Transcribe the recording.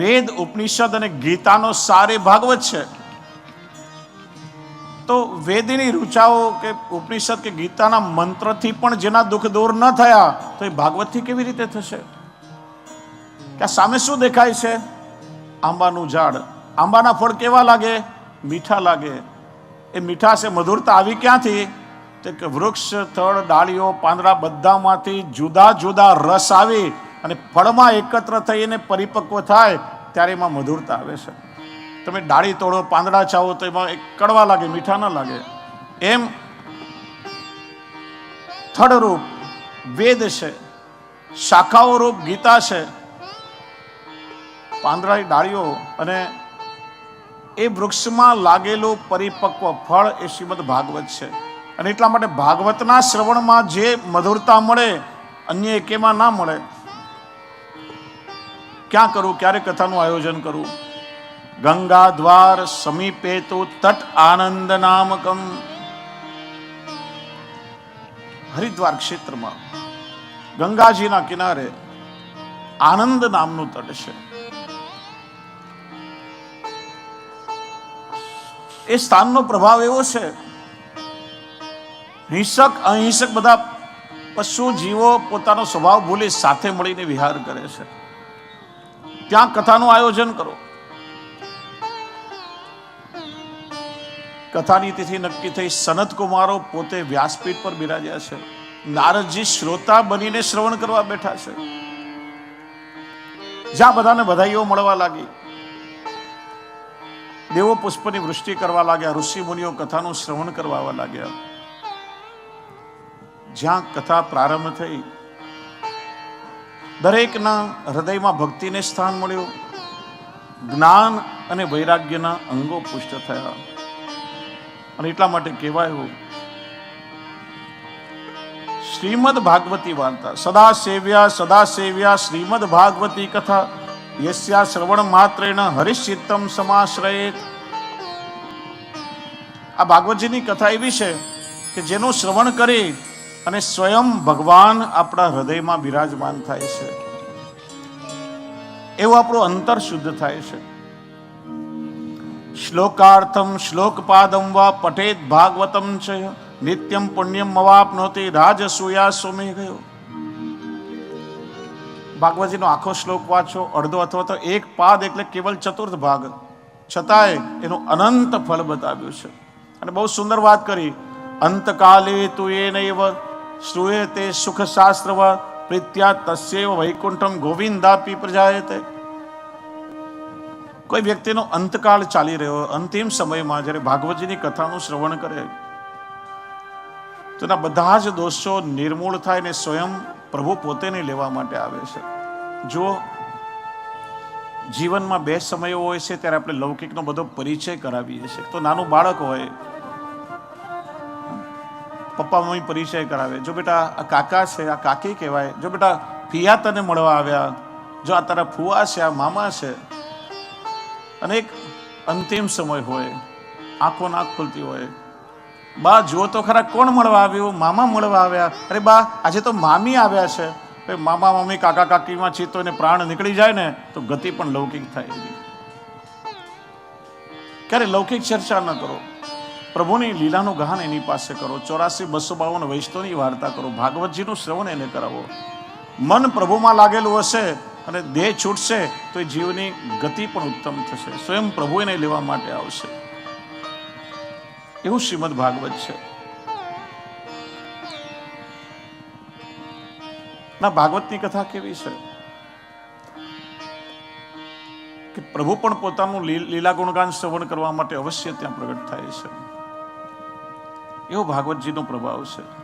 વેદ, ઉપનિષદ અને ગીતાનો સારે ભાગવત છે તો વેદની રૂચાઓ કે ઉપનિષદ કે ગીતાના મંત્રથી પણ જેના દુઃખ દૂર ન થયા, તો એ ભાગવતથી કેવી રીતે થશે? કે સામે શું દેખાય છે? આંબાનું ઝાડ. આંબાના ફળ કેવા લાગે? મીઠા લાગે. એ મીઠાશ, એ મધુરતા આવી ક્યાંથી? તો કે વૃક્ષ થળ ડાળીઓ, પાંદડા બધામાંથી જુદા જુદા રસ આવી અને ફળમાં એકત્ર થઈને પરિપક્વ થાય, ત્યારે એમાં મધુરતા આવે છે. તમે ડાળી તોડો, પાંદડા ચાવો, તો એમાં એક કડવા લાગે, મીઠા ન લાગે. એમ થડરૂપ વેદ છે, શાખાઓ રૂપ ગીતા છે. પાંદડાની ડાળીઓ અને એ વૃક્ષમાં લાગેલું પરિપક્વ ફળ એ શ્રીમદ ભાગવત છે. અને એટલા માટે ભાગવતના શ્રવણમાં જે મધુરતા મળે, અન્ય એકેમાં ના મળે. ક્યાં કરું? ક્યારે કથાનું આયોજન કરું? ગંગા દ્વાર સમીપે તો તટ આનંદ નામકમ હરિદ્વાર ક્ષેત્રમાં, ગંગાજીના કિનારે આનંદ નામનું તટ છે. એ સ્થાનનો પ્રભાવ એવો છે, હિંસક, અહિંસક બધા પશુ જીવો પોતાનો સ્વભાવ ભૂલી સાથે મળીને વિહાર કરે છે. ત્યાં કથાનું આયોજન કરો. કથાની તિથિ નક્કી થઈ સનત કુમારો પોતે વ્યાસપીઠ પર બિરાજ્યા છે. નારદજી શ્રોતા બનીને શ્રવણ કરવા બેઠા છે. જ્યાં બધાને બધાઈઓ મળવા લાગી. દેવો પુષ્પની વૃષ્ટિ કરવા લાગ્યા ઋષિ મુનિઓ કથાનું શ્રવણ કરવા લાગ્યા. જ્યાં કથા પ્રારંભ થઈ દરેકના હૃદયમાં ભક્તિને સ્થાન મળ્યું. જ્ઞાન અને વૈરાગ્યના અંગો પુષ્ટ થયા. અને એટલા માટે કહેવાયું, શ્રીમદ ભાગવતી વાર્તા સદા સેવ્યા સદા સેવ્યા શ્રીમદ ભાગવતી કથા, યસ્યા શ્રવણ માત્રેણ હરિશ્ચિત્તમ સમાશ્રયેત આ ભાગવતજીની કથા એવી છે કે જેનું શ્રવણ કરી અને સ્વયં ભગવાન આપણા હૃદયમાં બિરાજમાન થાય છે. એવું આપણું અંતર શુદ્ધ થાય છે. શ્લોકાર્થમ શ્લોકપાદમ વા પઠેત ભાગવતમ છે. નિત્યમ પુણ્યમ મવાપનોતી રાજસૂયા સોમે ગયો. ભાગવતજીનો આખો શ્લોક વાંચો, અડધો અથવા તો એક પાદ એટલે કેવલ ચતુર્થ ભાગ. છતાંય એનું અનંત ફળ બતાવ્યું છે. અને બહુ સુંદર વાત કરી. અંતકાલે તું એ નૈવ શ્રુએ તે સુખ શાસ્ત્ર પ્રીત્યા તસ્યવ વૈકુંઠમ ગોવિંદાપી પ્રજાયતે કોઈ વ્યક્તિનો અંતકાળ ચાલી રહ્યો અંતિમ સમયમાં જ્યારે ભાગવતજીની કથાનું શ્રવણ કરે તો એના બધા જ દોષો નિર્મૂળ થાય ને સ્વયં પ્રભુ પોતે નહીં લેવા માટે આવે છે. જો જીવનમાં બે સમયો હોય છે, ત્યારે આપણે લૌકિકનો બધો પરિચય કરાવીએ છીએ. તો નાનું બાળક હોય પપ્પા મમ્મી પરિચય કરાવે. જો બેટા આ કાકા છે, આ કાકી કહેવાય. જો બેટા ફિયા તને મળવા આવ્યા. જો આ તારા ફુવા છે, આ મામા છે. અને એક અંતિમ સમય હોય. આંખો નાક ખુલતી હોય. બા, જુઓ તો ખરા કોણ મળવા આવ્યું? મામા મળવા આવ્યા. અરે બા, આજે તો મામી આવ્યા છે. મામા, મમ્મી, કાકા, કાકીમાં ચિત્તો એને પ્રાણ નીકળી જાય ને, તો ગતિ પણ લૌકિક થાય. ક્યારે લૌકિક ચર્ચા ન કરો. પ્રભુની લીલાનું ગાન એની પાસે કરો. ચોરાસી બસો બાવન વૈષ્ણવની વાર્તા કરો. ભાગવતજીનું શ્રવણ એને કરાવો. મન પ્રભુમાં લાગેલું હશે અને દેહ છૂટશે તો એ જીવની ગતિ પણ ઉત્તમ થશે. સ્વયં પ્રભુ એને લેવા માટે આવશે. એવું શ્રીમદ ભાગવત છે. ના, ભાગવતની કથા કેવી છે? કે પ્રભુ પણ પોતાનું લીલા ગુણગાન શ્રવણ કરવા માટે અવશ્ય ત્યાં પ્રગટ થાય છે. એવો ભાગવતજીનો પ્રભાવ છે